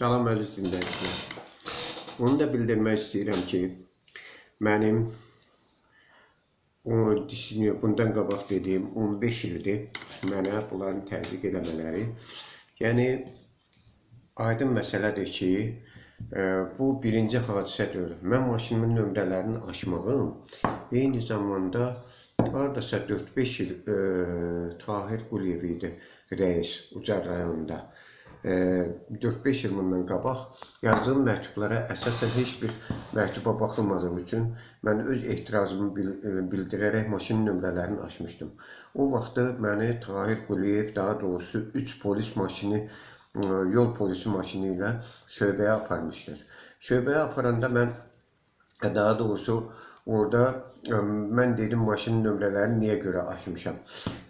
Salam əziz dinləyicilər. Onu da bildirmək istəyirəm ki, mənim o düşünüyor, bundan qabaq dediyim 15 ildir mənə bunların təzyiq eləmələri. Yəni aydın məsələdir ki, e, bu birinci hadisə deyil. Mən maşınımın nömrələrini aşmağım eyni zamanda hardasa 4-5 il e, Tahir Quliyev idi rəis Ucar rayonunda. E, 4-5 il bundan qabaq yazdığım məktublara əsasən heç bir məktuba baxılmadığı üçün mən öz etirazımı bil, e, bildirərək maşın nömrələrini açmışdım. O vaxtı məni Tahir Quliyev daha doğrusu 3 polis maşını yol polisi maşını ilə şöbəyə aparmışdır. Şöbəyə aparanda mən daha doğrusu orada e, mən dedim maşının nömrələrini niyə görə açmışam.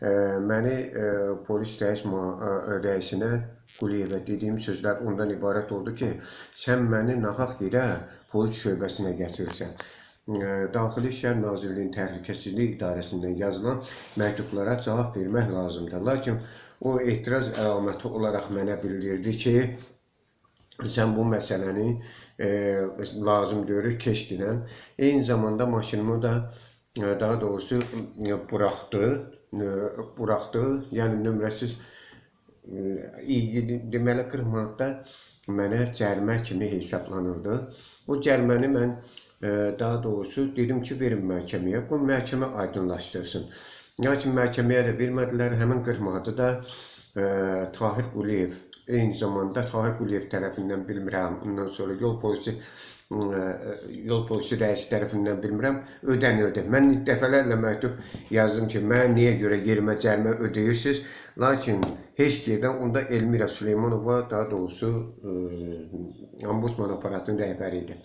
E, Məni e, polis rəis e, rəisinə Quliyevə dediyim sözlər ondan ibarət oldu ki, sən məni nahaq yerə polis şöbəsinə gətirirsən. E, Daxili İşlər Nazirliyinin Təhlükəsizlik İdarəsindən yazılan məktublara cavab vermək lazımdır. Lakin o etiraz əlaməti olaraq mənə bildirdi ki, sən bu məsələni e, lazım görür keçdinən. Eyni zamanda maşınımı da e, daha doğrusu e, buraxdı, e, buraxdı. Yəni nömrəsiz e, deməli 40 manat da mənə cərimə kimi hesablanırdı. O cəriməni mən e, daha doğrusu dedim ki, verin məhkəməyə. Bu məhkəmə aydınlaşdırsın. Lakin məhkəməyə də vermədilər. Həmin 40 manatı da e, Tahir Quliyev eyni zamanda Tahir Quliyev tərəfindən bilmirəm. Ondan sonra yol polisi yol polisi rəisi tərəfindən bilmirəm, ödənildi. Mən dəfələrlə məktub yazdım ki, mən niyə görə yerimə cərimə ödəyirsiniz? Lakin heç yerdən onda Elmira Süleymanova daha doğrusu ə, Ombudsman aparatının rəhbəri idi.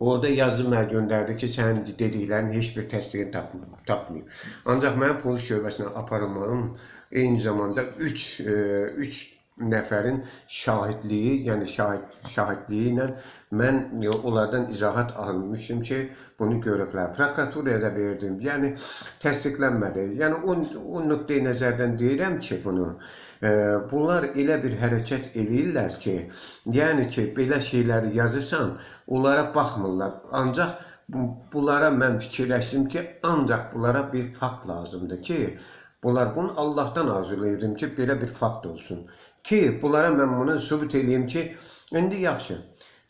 Orada yazı mənə göndərdi ki, sənin dediklərin heç bir təsdiqini tapmıyor. tapmıyor. Ancaq mənim polis şöbəsinə aparılmağım eyni zamanda 3 3 nəfərin şahidliyi, yəni şahid şahidliyi ilə mən onlardan izahat almışdım ki, bunu görüblər. Prokuraturaya da verdim. Yəni təsdiqlənmədi. Yəni o, o nöqteyi nəzərdən deyirəm ki, bunu e, bunlar elə bir hərəkət eləyirlər ki, yəni ki, belə şeyləri yazırsan, onlara baxmırlar. Ancaq bu- bunlara mən fikirləşdim ki, ancaq bunlara bir fakt lazımdır ki, bunlar bunu Allahdan arzulayırdım ki, belə bir fakt olsun. Ki, bunlara mən bunu sübut eləyim ki, indi yaxşı.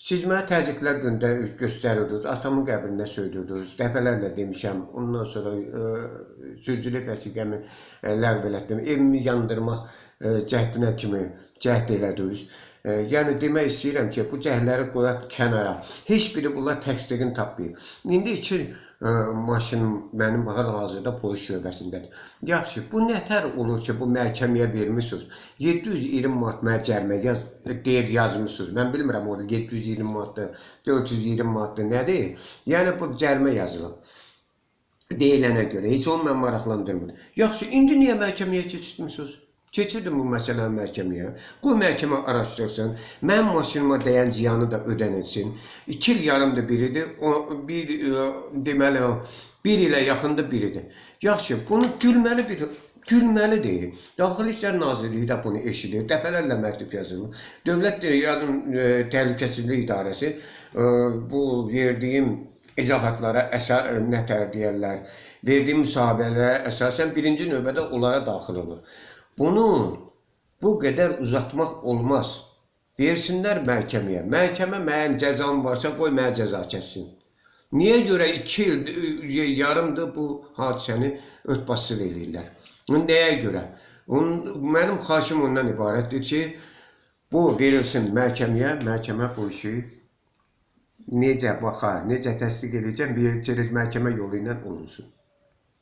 Siz mənə təzyiqlər göndə göstərirdiniz, atamın qəbrinə söylürdünüz, dəfələrlə demişəm. Ondan sonra e, sözcülük vəsiqəmi e, ləğv elətdim, evimi yandırmaq e, cəhdinə kimi cəhd elədiniz. E, yəni demək istəyirəm ki, bu cəhdləri qoyaq kənara. Heç biri bunlar təsdiqini tapmayıb. İndi iki e, maşın mənim hal-hazırda polis şöbəsindədir. Yaxşı, bu nətər olur ki, bu məhkəməyə vermisiniz? 720 manat mənə cərimə yaz, deyir yazmısınız. Mən bilmirəm orada 720 manatdır, 420 manatdır nədir? Yəni bu cərimə yazılıb. Deyilənə görə heç onu mən maraqlandırmır. Yaxşı, indi niyə məhkəməyə keçirtmisiniz? Keçirdim bu məsələni məhkəməyə. Qoy məhkəmə araşdırsın. Mənim maşınıma dəyən ziyanı da ödənilsin. 2 il yarımdır biridir. O bir e, deməli o 1 ilə yaxındır biridir. Yaxşı, bunu gülməli bir gülməli deyil. Daxili İşlər Nazirliyi də bunu eşidir. Dəfələrlə məktub yazılır. Dövlət e, Yardım e, Təhlükəsizlik İdarəsi e, bu verdiyim izahatlara əsas nətər deyirlər, verdiyim müsahibələrə əsasən birinci növbədə onlara daxil olur. Bunu bu qədər uzatmaq olmaz. Versinlər məhkəməyə. Məhkəmə mənim cəzam varsa qoy mənə cəza kəssin. Niyə görə 2 il e, yarımdır bu hadisəni örtbasır eləyirlər? Nəyə görə? Onun, mənim xahişim ondan ibarətdir ki, bu verilsin məhkəməyə, məhkəmə bu işi necə baxar, necə təsdiq edəcəm, bir məhkəmə yolu ilə olunsun.